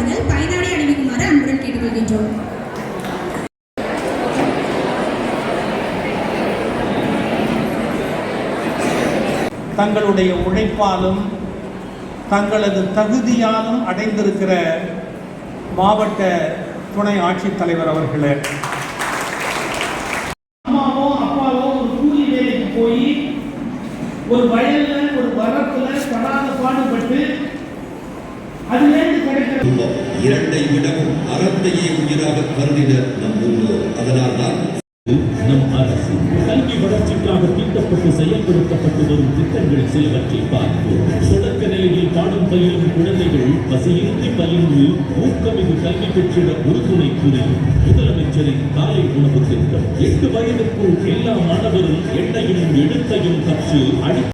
அவர்கள் பயனாளி அணிவிக்குமாறு அன்புடன் கேட்டுக்கொள்கின்றோம். தங்களுடைய உழைப்பாலும் தங்களது தகுதியாலும் அடைந்திருக்கிற மாவட்ட துணை ஆட்சித்தலைவர் அவர்களே. அம்மாவோ அப்பாவோ ஒரு கூலி வேலைக்கு போய் ஒரு வயல்ல ஒரு வரப்புல படாத பாடுபட்டு குடும்பம் இரண்டை விடவும் அறத்தையே உயிராக கருதினர் நம் முன்னோர் அதனால்தான் நம் அரசு கல்வி வளர்ச்சிக்காக தீட்டப்பட்டு செயல்படுத்தப்பட்டு வரும் திட்டங்கள் சிலவற்றை பார்ப்போம். தொடக்க நிலையில் பாடம் பயிலும் குழந்தைகள் பசியின்றி பயின்று ஊக்கமிகு கல்வி பெற்றிட உறுதுணை புரியும் முதலமைச்சரின் காலை உணவு திட்டம். எட்டு வயதுக்குள் எல்லா மாணவரும் எண்ணையும் எழுத்தையும் கற்று அடி